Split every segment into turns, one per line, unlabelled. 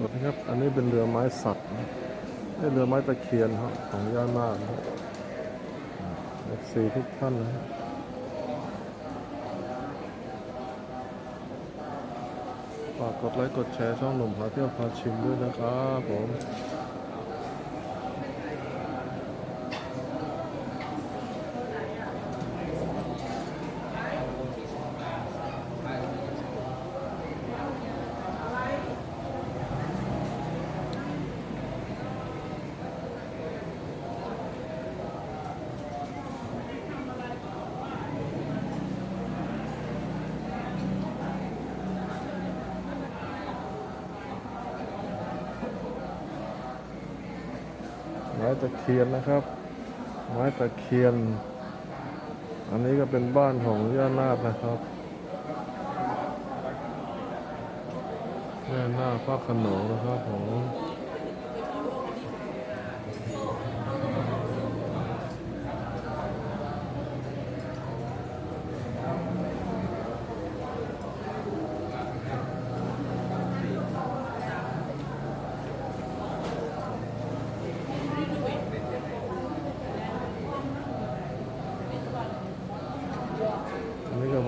สวัสดีครับ อันนี้เป็นเรือไม้สักนะนี่เรือไม้ตะเคียนครับของย่านาคนะเอฟซีทุกท่านนะฮะฝากกดไลค์กดแชร์ช่องหนุ่มพาเที่ยวพาชิมด้วยนะครับผม ไม้ตะเคียนนะครับ ไม้ตะเคียน อันนี้ก็เป็นบ้านของย่านาคนะครับย่านาคพระขนงนะครับผมอัน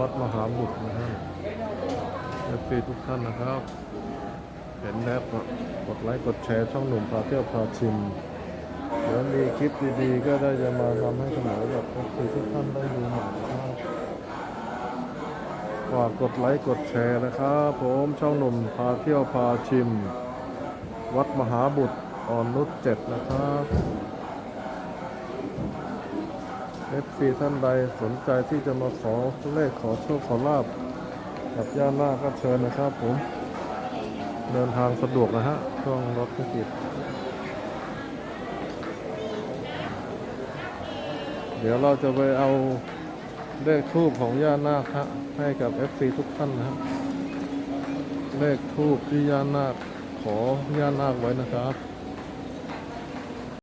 วัดมหาบุตรนะครับเอฟซีทุกท่านนะครับ เห็นแล้วก็กดไลค์กดแชร์ช่องหนุ่มพาเที่ยวพาชิมเดี๋ยวมีคลิปดีๆ ก็ได้จะมาทำให้เสนอกับเอฟซีทุกท่านได้ดูใหม่นะครับฝากกดไลค์กดแชร์นะครับผมช่องหนุ่มพาเที่ยวพาชิม วัดมหาบุตรอ่อนนุชเจ็ดนะครับ เอฟซีท่านใดสนใจที่จะมาขอเลขขอโชคขอลาบกับย่านาคก็เชิญนะครับผม เดินทางสะดวกนะฮะ ช่วงรถไม่ติดเดี๋ยวเราจะไปเอาเลขทูบของย่านาคฮะให้กับ FC ทุกท่านนะฮะเลขทูบที่ย่านาคขอย่านาคไว้นะครับ